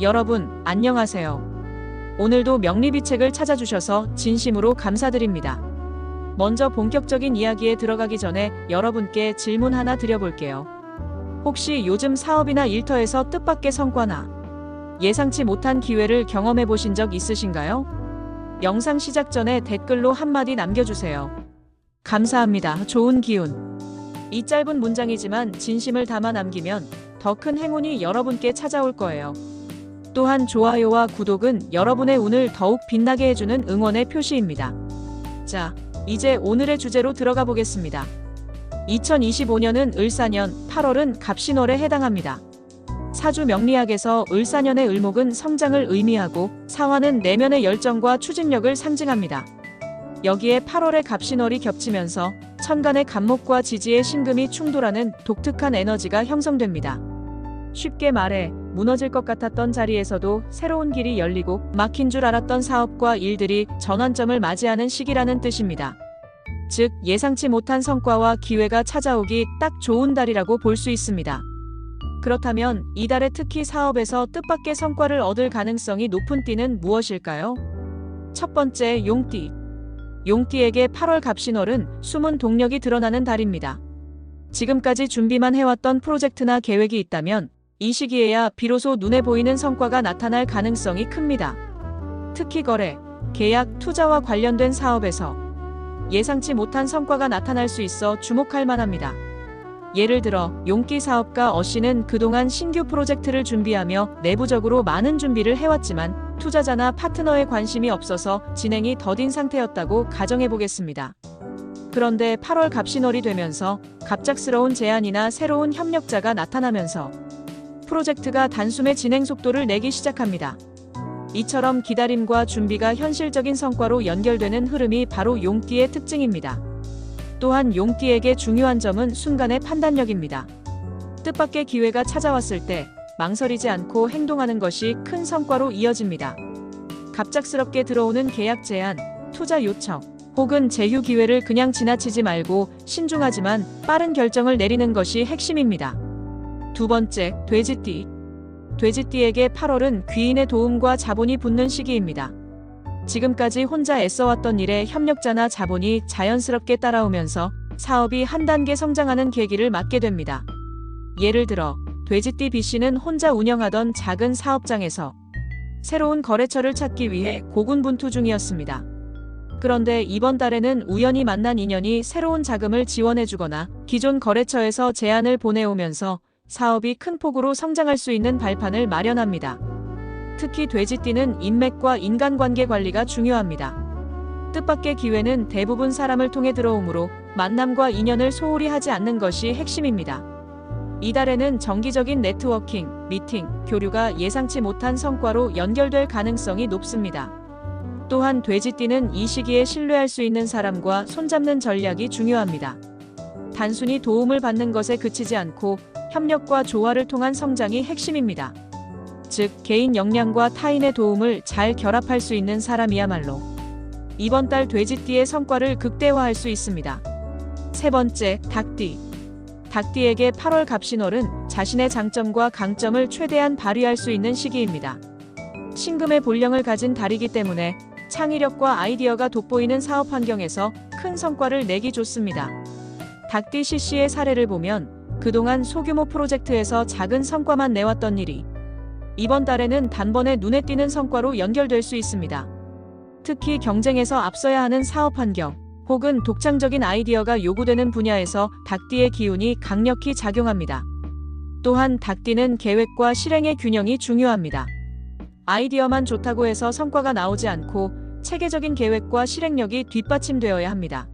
여러분, 안녕하세요. 오늘도 명리비 책을 찾아주셔서 진심으로 감사드립니다. 먼저 본격적인 이야기에 들어가기 전에 여러분께 질문 하나 드려볼게요. 혹시 요즘 사업이나 일터에서 뜻밖의 성과나 예상치 못한 기회를 경험해 보신 적 있으신가요? 영상 시작 전에 댓글로 한마디 남겨주세요. 감사합니다. 좋은 기운. 이 짧은 문장이지만 진심을 담아 남기면 더 큰 행운이 여러분께 찾아올 거예요. 또한 좋아요와 구독은 여러분의 운을 더욱 빛나게 해주는 응원의 표시입니다. 자, 이제 오늘의 주제로 들어가 보겠습니다. 2025년은 을사년, 8월은 갑신월에 해당합니다. 사주 명리학에서 을사년의 을목은 성장을 의미하고 사화는 내면의 열정과 추진력을 상징합니다. 여기에 8월의 갑신월이 겹치면서 천간의 간목과 지지의 신금이 충돌하는 독특한 에너지가 형성됩니다. 쉽게 말해 무너질 것 같았던 자리에서도 새로운 길이 열리고 막힌 줄 알았던 사업과 일들이 전환점을 맞이하는 시기라는 뜻입니다. 즉 예상치 못한 성과와 기회가 찾아오기 딱 좋은 달이라고 볼 수 있습니다. 그렇다면 이달에 특히 사업에서 뜻밖의 성과를 얻을 가능성이 높은 띠는 무엇일까요? 첫 번째 용띠. 용띠에게 8월 갑신월은 숨은 동력이 드러나는 달입니다. 지금까지 준비만 해왔던 프로젝트나 계획이 있다면 이 시기에야 비로소 눈에 보이는 성과가 나타날 가능성이 큽니다. 특히 거래, 계약, 투자와 관련된 사업에서 예상치 못한 성과가 나타날 수 있어 주목할 만합니다. 예를 들어 용기 사업가 어 씨는 그동안 신규 프로젝트를 준비하며 내부적으로 많은 준비를 해왔지만 투자자나 파트너의 관심이 없어서 진행이 더딘 상태였다고 가정해 보겠습니다. 그런데 8월 갑신월이 되면서 갑작스러운 제안이나 새로운 협력자가 나타나면서 프로젝트가 단숨에 진행 속도를 내기 시작합니다. 이처럼 기다림과 준비가 현실적인 성과로 연결되는 흐름이 바로 용띠의 특징입니다. 또한 용띠에게 중요한 점은 순간의 판단력입니다. 뜻밖의 기회가 찾아왔을 때 망설이지 않고 행동하는 것이 큰 성과로 이어집니다. 갑작스럽게 들어오는 계약 제안, 투자 요청, 혹은 제휴 기회를 그냥 지나치지 말고 신중하지만 빠른 결정을 내리는 것이 핵심입니다. 두 번째, 돼지띠. 돼지띠에게 8월은 귀인의 도움과 자본이 붙는 시기입니다. 지금까지 혼자 애써왔던 일에 협력자나 자본이 자연스럽게 따라오면서 사업이 한 단계 성장하는 계기를 맞게 됩니다. 예를 들어, 돼지띠 B씨는 혼자 운영하던 작은 사업장에서 새로운 거래처를 찾기 위해 고군분투 중이었습니다. 그런데 이번 달에는 우연히 만난 인연이 새로운 자금을 지원해주거나 기존 거래처에서 제안을 보내오면서 사업이 큰 폭으로 성장할 수 있는 발판을 마련합니다. 특히 돼지띠는 인맥과 인간관계 관리가 중요합니다. 뜻밖의 기회는 대부분 사람을 통해 들어오므로 만남과 인연을 소홀히 하지 않는 것이 핵심입니다. 이달에는 정기적인 네트워킹, 미팅, 교류가 예상치 못한 성과로 연결될 가능성이 높습니다. 또한 돼지띠는 이 시기에 신뢰할 수 있는 사람과 손잡는 전략이 중요합니다. 단순히 도움을 받는 것에 그치지 않고 협력과 조화를 통한 성장이 핵심입니다. 즉, 개인 역량과 타인의 도움을 잘 결합할 수 있는 사람이야말로 이번 달 돼지띠의 성과를 극대화할 수 있습니다. 세 번째, 닭띠. 닭띠에게 8월 갑신월은 자신의 장점과 강점을 최대한 발휘할 수 있는 시기입니다. 신금의 본령을 가진 달이기 때문에 창의력과 아이디어가 돋보이는 사업 환경에서 큰 성과를 내기 좋습니다. 닭띠 CC의 사례를 보면 그동안 소규모 프로젝트에서 작은 성과만 내왔던 일이 이번 달에는 단번에 눈에 띄는 성과로 연결될 수 있습니다. 특히 경쟁에서 앞서야 하는 사업 환경 혹은 독창적인 아이디어가 요구되는 분야에서 닭띠의 기운이 강력히 작용합니다. 또한 닭띠는 계획과 실행의 균형이 중요합니다. 아이디어만 좋다고 해서 성과가 나오지 않고 체계적인 계획과 실행력이 뒷받침되어야 합니다.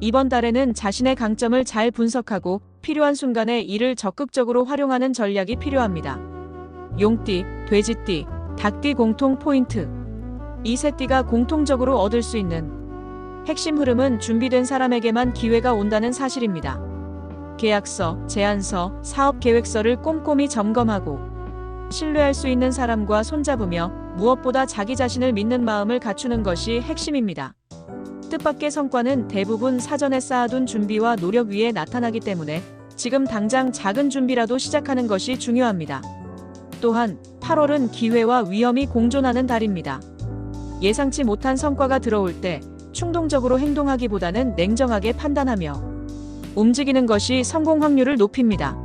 이번 달에는 자신의 강점을 잘 분석하고 필요한 순간에 이를 적극적으로 활용하는 전략이 필요합니다. 용띠, 돼지띠, 닭띠 공통 포인트. 이 세 띠가 공통적으로 얻을 수 있는 핵심 흐름은 준비된 사람에게만 기회가 온다는 사실입니다. 계약서, 제안서, 사업 계획서를 꼼꼼히 점검하고 신뢰할 수 있는 사람과 손잡으며 무엇보다 자기 자신을 믿는 마음을 갖추는 것이 핵심입니다. 뜻밖의 성과는 대부분 사전에 쌓아둔 준비와 노력 위에 나타나기 때문에 지금 당장 작은 준비라도 시작하는 것이 중요합니다. 또한 8월은 기회와 위험이 공존하는 달입니다. 예상치 못한 성과가 들어올 때 충동적으로 행동하기보다는 냉정하게 판단하며 움직이는 것이 성공 확률을 높입니다.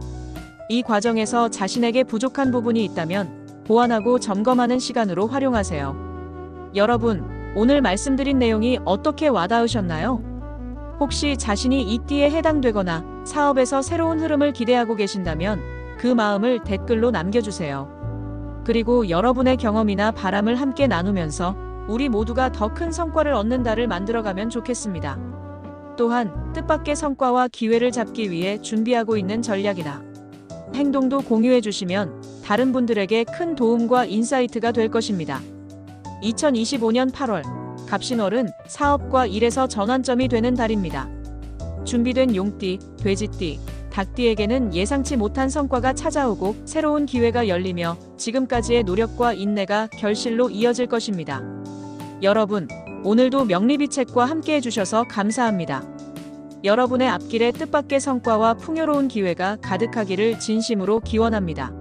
이 과정에서 자신에게 부족한 부분이 있다면 보완하고 점검하는 시간으로 활용하세요. 여러분, 오늘 말씀드린 내용이 어떻게 와닿으셨나요? 혹시 자신이 이 띠에 해당되거나 사업에서 새로운 흐름을 기대하고 계신다면 그 마음을 댓글로 남겨주세요. 그리고 여러분의 경험이나 바람을 함께 나누면서 우리 모두가 더 큰 성과를 얻는 달을 만들어가면 좋겠습니다. 또한 뜻밖의 성과와 기회를 잡기 위해 준비하고 있는 전략이나 행동도 공유해 주시면 다른 분들에게 큰 도움과 인사이트가 될 것입니다. 2025년 8월 갑신월은 사업과 일에서 전환점이 되는 달입니다. 준비된 용띠, 돼지띠, 닭띠에게는 예상치 못한 성과가 찾아오고 새로운 기회가 열리며 지금까지의 노력과 인내가 결실로 이어질 것입니다. 여러분, 오늘도 명리비책과 함께 해주셔서 감사합니다. 여러분의 앞길에 뜻밖의 성과와 풍요로운 기회가 가득하기를 진심으로 기원합니다.